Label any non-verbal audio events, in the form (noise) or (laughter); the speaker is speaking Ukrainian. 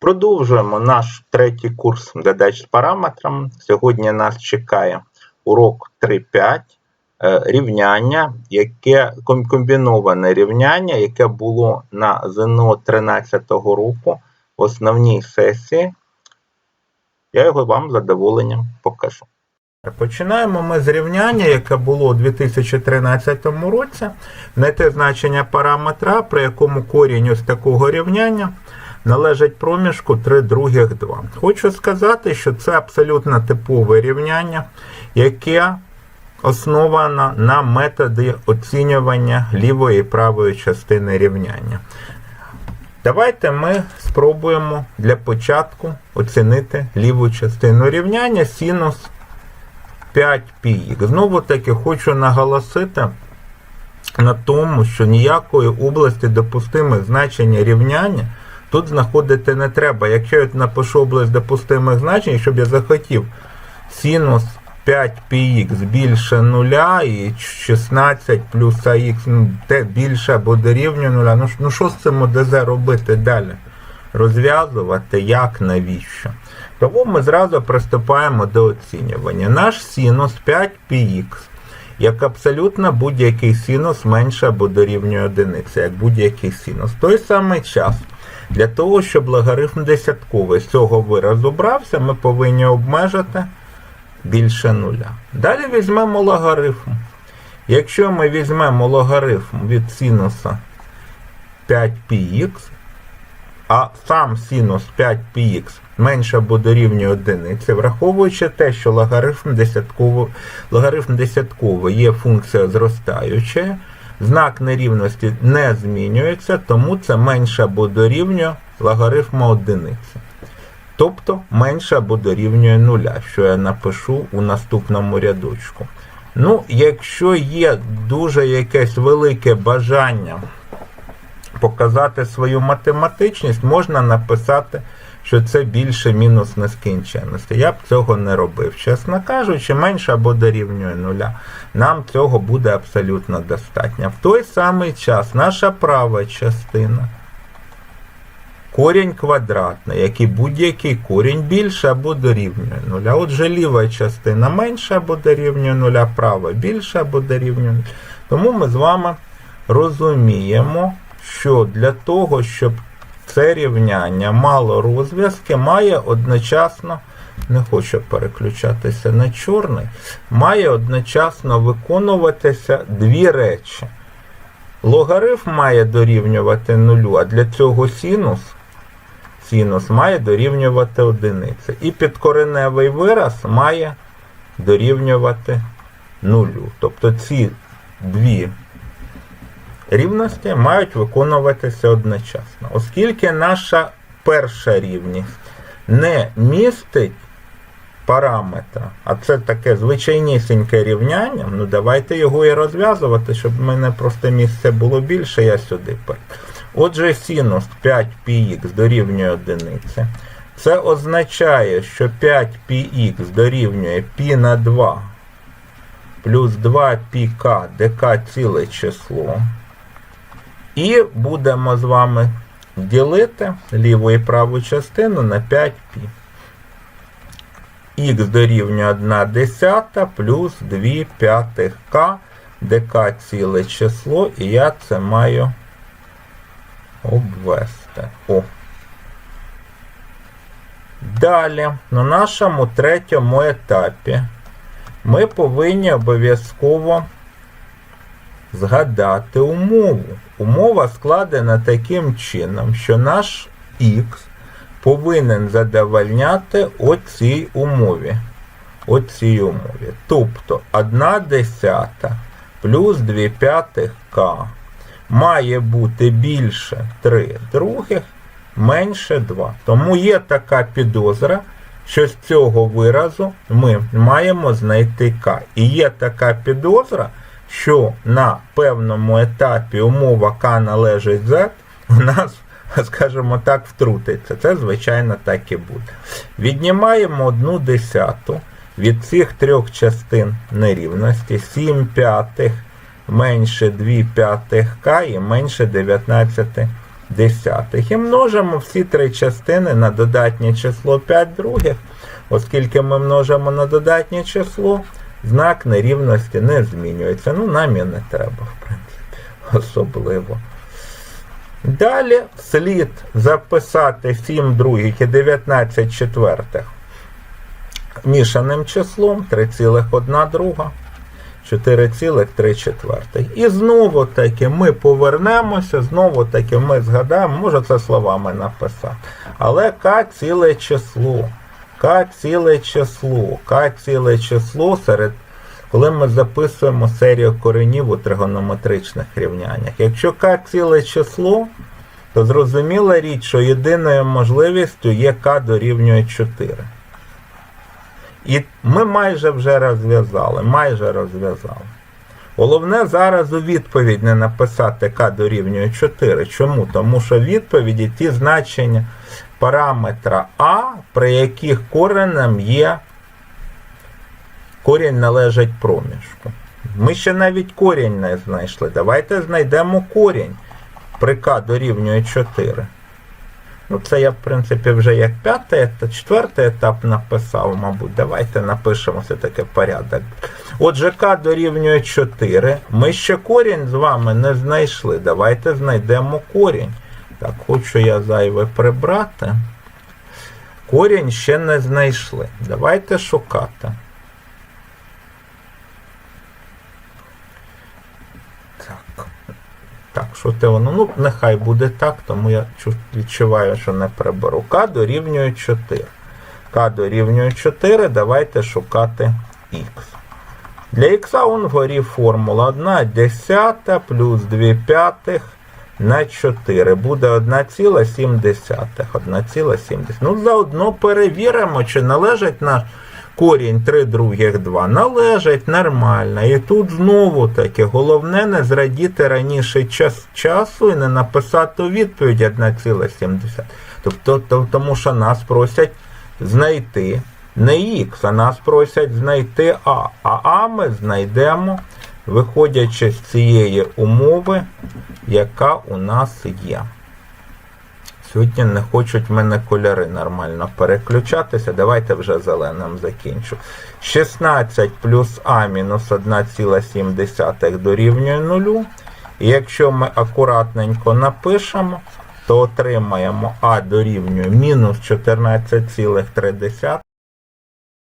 Продовжуємо наш третій курс задач з параметрами. Сьогодні нас чекає урок 3.5 е, рівняння, яке комбіноване рівняння, яке було на ЗНО 13 року в основній сесії. Я його вам з задоволенням покажу. Починаємо ми з рівняння, яке було у 2013 році. Знайти значення параметра, при якому корінь ось такого рівняння належить проміжку 3 других 2. Хочу сказати, що це абсолютно типове рівняння, яке основано на методі оцінювання лівої і правої частини рівняння. Давайте ми спробуємо для початку оцінити ліву частину рівняння синус 5π. Знову таки хочу наголосити на тому, що ніякої області допустимих значень рівняння тут знаходити не треба. Якщо я напишу область допустимих значень, щоб я захотів синус 5πx більше нуля і 16 плюс ах ну, те більше або дорівнює нуля. Ну, ну що з цим ОДЗ робити далі? Розв'язувати як, навіщо? Тому ми зразу приступаємо до оцінювання. Наш синус 5πx, як абсолютно будь-який синус менше або дорівнює одиниці, як будь-який синус. Той самий час, для того, щоб логарифм десятковий з цього виразу брався, ми повинні обмежити більше нуля. Далі візьмемо логарифм. Якщо ми візьмемо логарифм від синуса 5πx, а сам синус 5πx менше або дорівнює одиниці, враховуючи те, що логарифм десятково, логарифм десятковий є функція зростаюча, знак нерівності не змінюється, тому це менше або дорівнює логарифму одиниці. Тобто менше або дорівнює нуля, що я напишу у наступному рядочку. Ну, якщо є дуже якесь велике бажання показати свою математичність, можна написати, що це більше мінус нескінченності. Я б цього не робив. Чесно кажучи, менше або дорівнює нуля. Нам цього буде абсолютно достатньо. В той самий час наша права частина. Корінь квадратний, як і будь-який корінь більше або дорівнює нуля. Отже, ліва частина менше або дорівнює нуля, права більше або дорівнює нуля. Тому ми з вами розуміємо, що для того, щоб це рівняння мало розв'язки, має одночасно, не хочу переключатися на чорний, має одночасно виконуватися дві речі. Логарифм має дорівнювати нулю, а для цього синус, синус має дорівнювати одиниці. І підкореневий вираз має дорівнювати нулю. Тобто ці дві рівності мають виконуватися одночасно. Оскільки наша перша рівність не містить параметра, а це таке звичайнісіньке рівняння, ну давайте його і розв'язувати, щоб в мене просто місце було більше, я сюди пер. Отже, синус 5πx дорівнює одиниці. Це означає, що 5πx дорівнює π на 2 плюс 2πk dk ціле число. І будемо з вами ділити ліву і праву частину на 5π. Х дорівнює 1 десята плюс 2 п'ятих k, dk ціле число, і я це маю обвести. О. Далі, на нашому третьому етапі, ми повинні обов'язково згадати умову. Умова складена таким чином, що наш х повинен задовольняти оцій умові. Оцій умові. Тобто 1 десята плюс 2 п'ятих к має бути більше 3 других, менше 2. Тому є така підозра, що з цього виразу ми маємо знайти k. І є така підозра, що на певному етапі умова k належить z, у нас, (laughs) скажімо так, втрутиться. Це, звичайно, так і буде. Віднімаємо одну десяту від цих трьох частин нерівності, 7 п'ятих менше 2 п'ятих k і менше 19 десятих. І множимо всі три частини на додатнє число 5 других. Оскільки ми множимо на додатнє число, знак нерівності не змінюється. Ну, нам і не треба, в принципі, особливо. Далі слід записати 7 других і 19 четвертих мішаним числом 3,1 друга. 4,3 четвертих. І знову таки ми повернемося, знову таки ми згадаємо, може це словами написати. Але К ціле число. К ціле число. К ціле число серед. Коли ми записуємо серію коренів у тригонометричних рівняннях. Якщо К ціле число, то зрозуміла річ, що єдиною можливістю є К дорівнює 4. І ми майже вже розв'язали, майже розв'язали. Головне зараз у відповідь не написати К дорівнює 4. Чому? Тому що відповіді ті значення параметра А, при яких коренем є корінь належить проміжку. Ми ще навіть корінь не знайшли. Давайте знайдемо корінь при К дорівнює 4. Ну, це я, в принципі, вже як п'ятий четвертий етап написав, мабуть. Давайте напишемо все-таки порядок. Отже, К дорівнює 4. Ми ще корінь з вами не знайшли. Давайте знайдемо корінь. Так, хочу я зайве прибрати. Корінь ще не знайшли. Давайте шукати. Так. Так, що те воно? Ну, нехай буде так, тому я відчуваю, що не приберу. К дорівнює 4. К дорівнює 4, давайте шукати х. Для х он вгорі формула 1 десята плюс 2 п'ятих на 4. Буде 1,7. 1,7. Ну, заодно перевіримо, чи належить наш корінь 3 других 2. Належить нормально. І тут знову таки головне не зрадіти раніше час, часу і не написати відповідь 1,7. Тобто, то- тому що нас просять знайти не х, а нас просять знайти А. А А ми знайдемо, виходячи з цієї умови, яка у нас є. Сьогодні не хочуть мене кольори нормально переключатися. Давайте вже зеленим закінчу. 16 плюс А мінус 1,7 дорівнює 0. І якщо ми акуратненько напишемо, то отримаємо А дорівнює мінус 14,3.